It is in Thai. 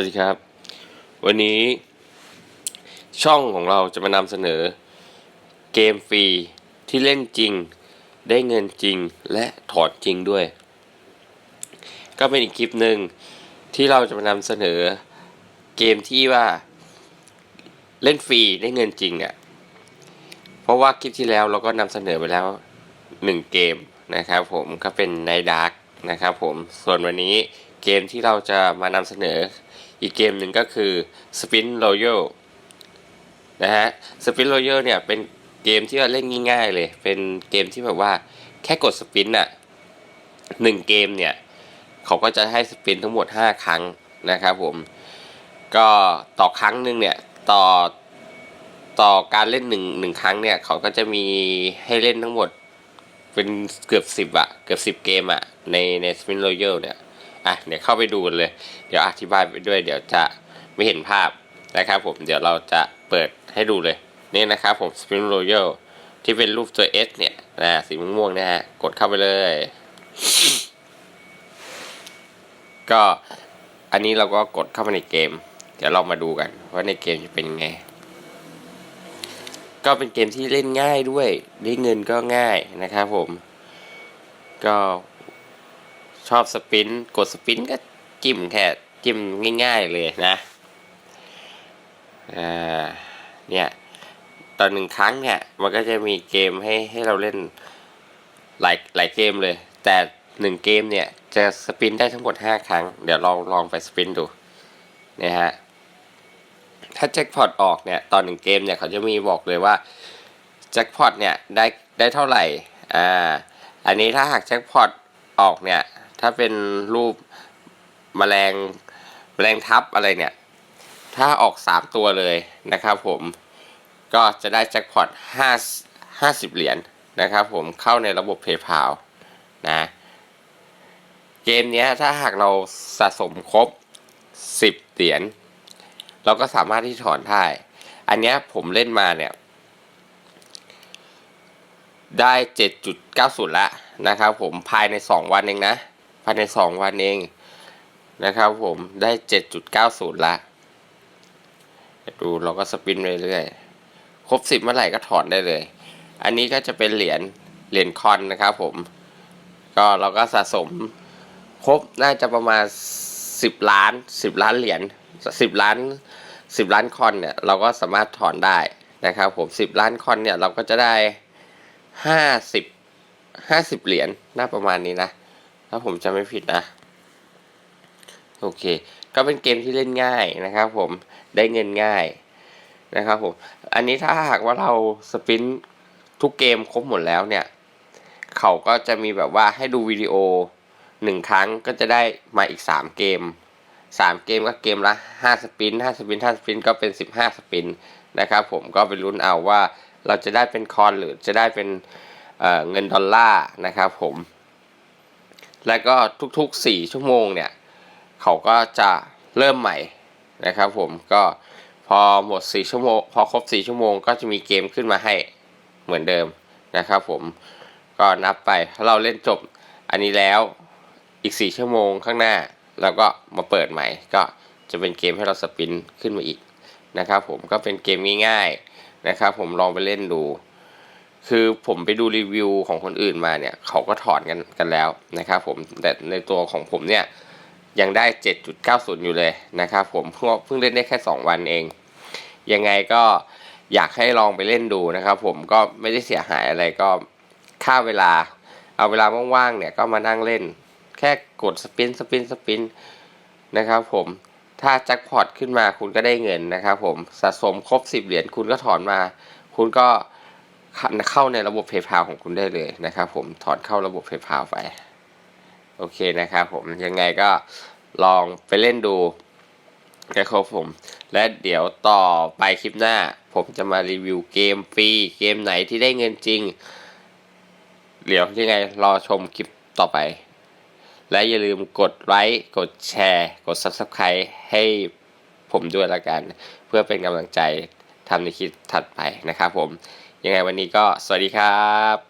วัสดีครับ วันนี้ช่องของเราจะมานำเสนอ เกมฟรีที่เล่นจริง ได้เงินจริงและถอนจริงด้วย ก็เป็นอีกคลิปหนึ่งที่เราจะมานำเสนอ เกมที่ว่าเล่นฟรีได้เงินจริงอะ่ะเพราะว่าคลิปที่แล้วเราก็นำเสนอไปแล้วหนึ่งเกมนะครับผมก็เป็นในดาร์กนะครับผมส่วนวันนี้เกมที่เราจะมานำเสนอ อีกเกมหนึ่งก็คือ Spin Royal นะฮะ Spin Royal เนี่ยเป็นเกมที่เราเล่นง่าย ๆ เลย เป็นเกมที่แบบว่าแค่กดสปินอะหนึ่งเกมเนี่ย เขาก็จะให้สปินทั้งหมด 5 ครั้งนะครับผม ก็ต่อครั้งหนึ่งเนี่ย ต่อต่อการเล่นหนึ่งหนึ่งครั้งเนี่ย เขาก็จะมีให้เล่นทั้งหมดเป็นเกือบสิบอะเกือบสิบเกมอะในใน Spin Royal เนี่ย อะเดี๋ยวเข้าไปดูเลย เดี๋ยวอธิบายไปด้วย เดี๋ยวจะไม่เห็นภาพนะครับผมเดี๋ยวเราจะเปิดให้ดูเลยนี่นะครับผม Spin Royal ที่เป็นรูปตัว S เนี่ยนะสีม่วงๆนะฮะกดเข้าไปเลย ก็อันนี้เราก็กดเข้ามาในเกม เดี๋ยวเรามาดูกันว่าในเกมจะเป็นไง ก็เป็นเกมที่เล่นง่ายด้วย ได้เงินก็ง่ายนะครับผม ก็ ชอบสปินกดสปินก็จิ้มแค่จิ้มง่ายๆเลยนะอ่าเนี่ยตอนหนึ่งครั้งเนี่ยมันก็จะมีเกมให้ให้เราเล่นหลายหลายเกมเลย แต่หนึ่งเกมเนี่ยจะสปินได้ทั้งหมด 5 ครั้ง เดี๋ยวลองลองไปสปินดูนะฮะถ้าแจ็คพอตออกเนี่ยตอนหนึ่งเกมเนี่ยเขาจะมีบอกเลยว่าแจ็คพอตเนี่ยได้ได้เท่าไหร่อ่าอันนี้ถ้าหากแจ็คพอตออกเนี่ย ถ้าเป็นรูปแมลงแมลงทับอะไรเนี่ย ถ้าออก3ตัวเลยนะครับผมก็จะได้แจ็คพอต5 50เหรียญนะครับผมเข้าในระบบ PayPal นะเกมนี้ถ้าหากเราสะสมครบ 10 เหรียญเราก็สามารถที่ถอนได้ อันนี้ผมเล่นมาเนี่ย ได้ 7.90 ละนะครับผมภายใน 2 วันเองนะายใน 2 วันเองนะครับผมได้ 7.90 ละดูเราก็สปินเรื่อยๆ ครบ 10 เมื่อไหร่ก็ถอนได้เลย อันนี้ก็จะเป็นเหรียญเหรียญคอนนะครับผม ก็เราก็สะสมครบน่าจะประมาณ 10 ล้าน 10 ล้านเหรียญ10 ล้าน 10 ล้านคอนเนี่ยเราก็สามารถถอนได้นะครับผม 10 ล้านคอนเนี่ยเราก็จะได้ 50 50 เหรียญน่าประมาณนี้นะ ถ้าผมจะไม่ผิดนะโอเค ก็เป็นเกมที่เล่นง่ายนะครับ ผมได้เงินง่ายนะครับผมอันนี้ถ้าหากว่าเราสปินทุกเกมครบหมดแล้วเนี่ย เขาก็จะมีแบบว่าให้ดูวิดีโอหนึ่งครั้งก็จะได้มาอีกสามเกมสามเกมก็เกมละห้าสปินห้าสปินห้าสปินก็เป็นสิบห้าสปินนะครับผมก็ไปลุ้นเอาว่าเราจะได้เป็นคอนหรือจะได้เป็นเเงินดอลลาร์นะครับผม แล้วก็ทุกๆสี่ชั่วโมงเนี่ยเขาก็จะเริ่มใหม่นะครับผมก็พอหมด 4 ชั่วโมง พอครบ 4 ชั่วโมงก็จะมีเกมขึ้นมาให้เหมือนเดิมนะครับผมก็นับไปถ้าเราเล่นจบอันนี้แล้วอีก 4 ชั่วโมงข้างหน้าเราก็มาเปิดใหม่ ก็จะเป็นเกมให้เราสปินขึ้นมาอีกนะครับผมก็เป็นเกมง่ายๆนะครับผมลองไปเล่นดู คือผมไปดูรีวิวของคนอื่นมาเนี่ยเขาก็ถอนกันกันแล้วนะครับผมแต่ในตัวของผมเนี่ยยังได้ 7.90 อยู่เลยนะครับผมเพิ่งเพิ่งเล่นได้แค่ 2 วันเอง ยังไงก็อยากให้ลองไปเล่นดูนะครับผมก็ไม่ได้เสียหายอะไรก็ค่าเวลา เอาเวลาว่างๆเนี่ยก็มานั่งเล่น แค่กดสปินสปินสปินนะครับผมถ้าแจ็คพอตขึ้นมาคุณก็ได้เงินนะครับผมสะสมครบ 10 เหรียญคุณก็ถอนมา คุณก็ เข้าในระบบ PayPal ของคุณได้เลยนะครับ ผมถอนเข้าระบบ PayPal ไป โอเคนะครับผมยังไงก็ลองไปเล่นดูนะครับผม และเดี๋ยวต่อไปคลิปหน้า ผมจะมารีวิวเกมฟรีเกมไหนที่ได้เงินจริง เดี๋ยวยังไงรอชมคลิปต่อไป และอย่าลืมกดไลค์กดแชร์ กด Subscribe ให้ผมด้วยละกัน เพื่อเป็นกำลังใจทำในคลิปถัดไปนะครับผม ยังไงวันนี้ก็สวัสดีครับ